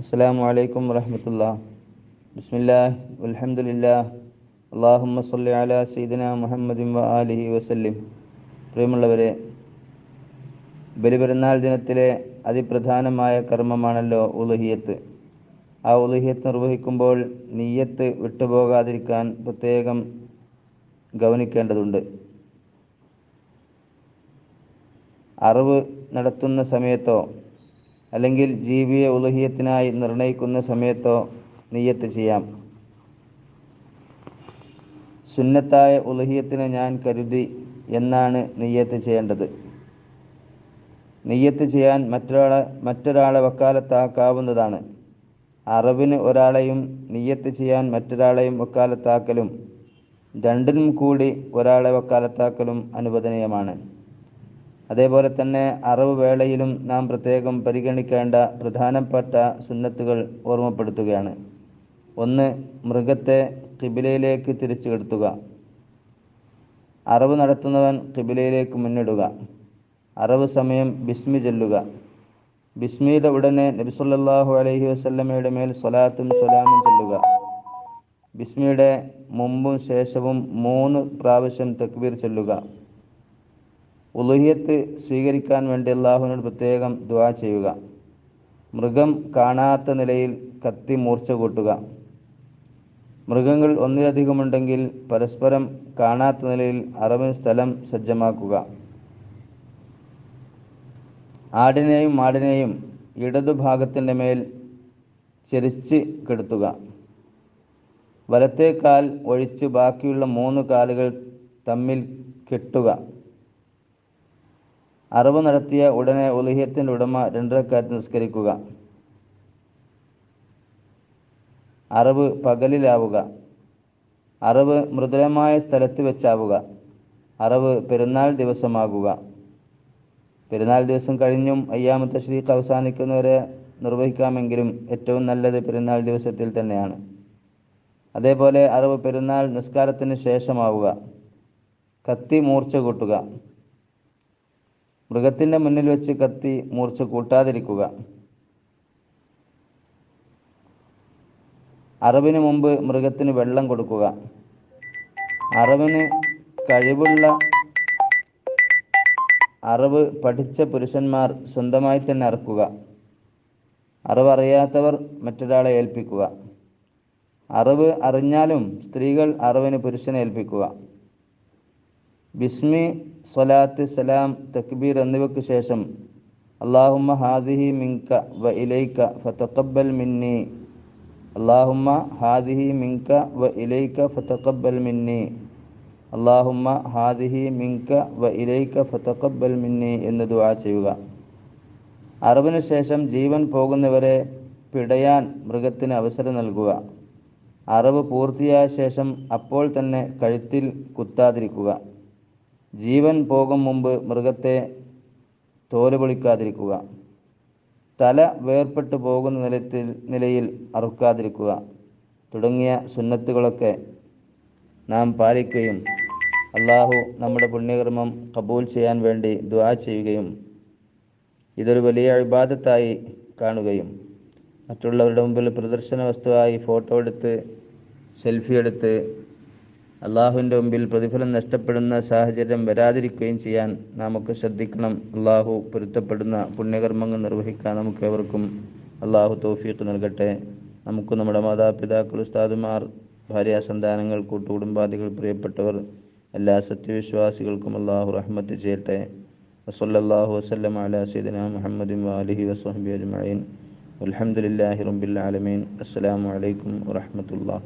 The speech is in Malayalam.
അസ്സാം അലൈക്കും വരഹമത്തുല്ല ബിസ്മില്ലാ അലഹമുല്ലാ അള്ളാഹുമ്മ സല്ലി അല സീദന മുഹമ്മദിൻ വ അലിഹി പ്രിയമുള്ളവരെ ബലിപെരുന്നാൾ ദിനത്തിലെ അതിപ്രധാനമായ കർമ്മമാണല്ലോ ഉലഹിയത്ത് ആ ഉലഹിയത്ത് നിർവഹിക്കുമ്പോൾ നീയത്ത് വിട്ടുപോകാതിരിക്കാൻ പ്രത്യേകം ഗവനിക്കേണ്ടതുണ്ട്. അറിവ് നടത്തുന്ന സമയത്തോ അല്ലെങ്കിൽ ജീവിയെ ഉലഹിയത്തിനായി നിർണയിക്കുന്ന സമയത്തോ നീയത്ത് ചെയ്യാം. സുന്നത്തായ ഉലഹിയത്തിന് ഞാൻ കരുതി എന്നാണ് നെയ്യത്ത് ചെയ്യേണ്ടത്. നെയ്യത്ത് ചെയ്യാൻ മറ്റൊരാളെ മറ്റൊരാളെ വക്കാലത്താക്കാവുന്നതാണ്. അറിവിന് ഒരാളെയും നെയ്യത്ത് ചെയ്യാൻ മറ്റൊരാളെയും വക്കാലത്താക്കലും രണ്ടിനും കൂടി ഒരാളെ വക്കാലത്താക്കലും അനുവദനീയമാണ്. അതേപോലെ തന്നെ അറിവ് വേളയിലും നാം പ്രത്യേകം പരിഗണിക്കേണ്ട പ്രധാനപ്പെട്ട സുന്നത്തുകൾ ഓർമ്മപ്പെടുത്തുകയാണ്. ഒന്ന് മൃഗത്തെ കിബിലയിലേക്ക് തിരിച്ചു കെടുത്തുക അറിവ് നടത്തുന്നവൻ കിബിലയിലേക്ക് മുന്നിടുക. അറിവ് സമയം ബിസ്മി ചൊല്ലുക. ബിസ്മിയുടെ ഉടനെ നബിസുല്ലാഹു അലഹി വസല്ലമയുടെ മേൽ സ്വലാത്തും സ്വലാമും ചൊല്ലുക. ബിസ്മിയുടെ മുമ്പും ശേഷവും മൂന്ന് പ്രാവശ്യം തക്ബീർ ചൊല്ലുക. ഉലുഹിയത്ത് സ്വീകരിക്കാൻ വേണ്ടി അള്ളാഹുവിനോട് പ്രത്യേകം ദുവാ ചെയ്യുക. മൃഗം കാണാത്ത നിലയിൽ കത്തി മൂർച്ച കൂട്ടുക. മൃഗങ്ങൾ ഒന്നിലധികമുണ്ടെങ്കിൽ പരസ്പരം കാണാത്ത നിലയിൽ അറിവിന് സ്ഥലം സജ്ജമാക്കുക. ആടിനെയും മാടിനെയും ഇടതുഭാഗത്തിന്റെ മേൽ ചെരിച്ച് കെടുത്തുക. വലത്തേ കാൽ ഒഴിച്ച് ബാക്കിയുള്ള മൂന്ന് കാലുകൾ തമ്മിൽ കെട്ടുക. അറിവ് നടത്തിയ ഉടനെ ഉലഹിയത്തിന്റെ ഉടമ രണ്ടരക്കാറ്റ് നിസ്കരിക്കുക. അറിവ് പകലിലാവുക. അറിവ് മൃദുലമായ സ്ഥലത്ത് വെച്ചാവുക. അറിവ് പെരുന്നാൾ ദിവസമാകുക. പെരുന്നാൾ ദിവസം കഴിഞ്ഞും അയ്യാമത്തെ ശ്രീക്ക് അവസാനിക്കുന്നവരെ നിർവഹിക്കാമെങ്കിലും ഏറ്റവും നല്ലത് പെരുന്നാൾ ദിവസത്തിൽ തന്നെയാണ്. അതേപോലെ അറിവ് പെരുന്നാൾ നിസ്കാരത്തിന് ശേഷമാവുക. കത്തി മൂർച്ച കൂട്ടുക. മൃഗത്തിന്റെ മുന്നിൽ വെച്ച് കത്തി മൂർച്ച കൂട്ടാതിരിക്കുക. അറിവിന് മുമ്പ് മൃഗത്തിന് വെള്ളം കൊടുക്കുക. അറിവിന് കഴിവുള്ള അറിവ് പഠിച്ച പുരുഷന്മാർ സ്വന്തമായി തന്നെ അറക്കുക. അറിവറിയാത്തവർ മറ്റൊരാളെ ഏൽപ്പിക്കുക. അറിവ് അറിഞ്ഞാലും സ്ത്രീകൾ അറിവിന് പുരുഷനെ ഏൽപ്പിക്കുക. ബിസ്മി സ്വലാത്ത് സലാം തക്ബീർ എന്നിവയ്ക്ക് ശേഷം അള്ളാഹുമ്മ ഹാദിഹി മിങ്ക വ ഇലൈക്ക ഫതഖബ്ബൽ മിന്നി അള്ളാഹുമ്മ ഹാദിഹി മിങ്ക വ ഇലൈക്ക ഫതഖബ്ബൽ മിന്നി അള്ളാഹുമ്മ ഹാദിഹി മിങ്ക വ ഇലൈക്ക ഫതഖബ്ബൽ മിന്നി എന്ന് ദുആ ചെയ്യുക. അറിവിന് ശേഷം ജീവൻ പോകുന്നവരെ പിടയാൻ മൃഗത്തിന് അവസരം നൽകുക. അറിവ് പൂർത്തിയായ ശേഷം അപ്പോൾ തന്നെ കഴുത്തിൽ കുത്താതിരിക്കുക. ജീവൻ പോകും മുമ്പ് മൃഗത്തെ തോൽ പൊളിക്കാതിരിക്കുക. തല വേർപെട്ടു പോകുന്ന നിലത്തിൽ നിലയിൽ അറുക്കാതിരിക്കുക. തുടങ്ങിയ സുന്നത്തുകളൊക്കെ നാം പാലിക്കുകയും അള്ളാഹു നമ്മുടെ പുണ്യകർമ്മം കബൂൽ ചെയ്യാൻ വേണ്ടി ദ്വാ ചെയ്യുകയും ഇതൊരു വലിയ വിവാദത്തായി കാണുകയും മറ്റുള്ളവരുടെ മുമ്പിൽ പ്രദർശന വസ്തുവായി ഫോട്ടോ എടുത്ത് സെൽഫി എടുത്ത് അള്ളാഹുവിന്റെ മുമ്പിൽ പ്രതിഫലം നഷ്ടപ്പെടുന്ന സാഹചര്യം വരാതിരിക്കുകയും ചെയ്യാൻ നമുക്ക് ശ്രദ്ധിക്കണം. അള്ളാഹു പൊരുത്തപ്പെടുന്ന പുണ്യകർമ്മങ്ങൾ നിർവഹിക്കാൻ നമുക്ക് ഏവർക്കും അള്ളാഹു തോഫീക്ക് നൽകട്ടെ. നമുക്ക് നമ്മുടെ മാതാപിതാക്കൾ ഉസ്താദുമാർ ഭാര്യ സന്താനങ്ങൾ കൂട്ടുകുടുംബാദികൾ പ്രിയപ്പെട്ടവർ എല്ലാ സത്യവിശ്വാസികൾക്കും അള്ളാഹു റഹ്മത്ത് ചെയ്യട്ടെ. വസല്ലാഹു വസ്ലം അല സീദന മുഹമ്മദ് വാലിഹി വസ്ഹബി അജ്മീൻ അലഹമുല്ലാഹി റബ്ബിൽ ആലമീൻ. അസ്സലാമു അലൈക്കും വറഹമത്തുള്ള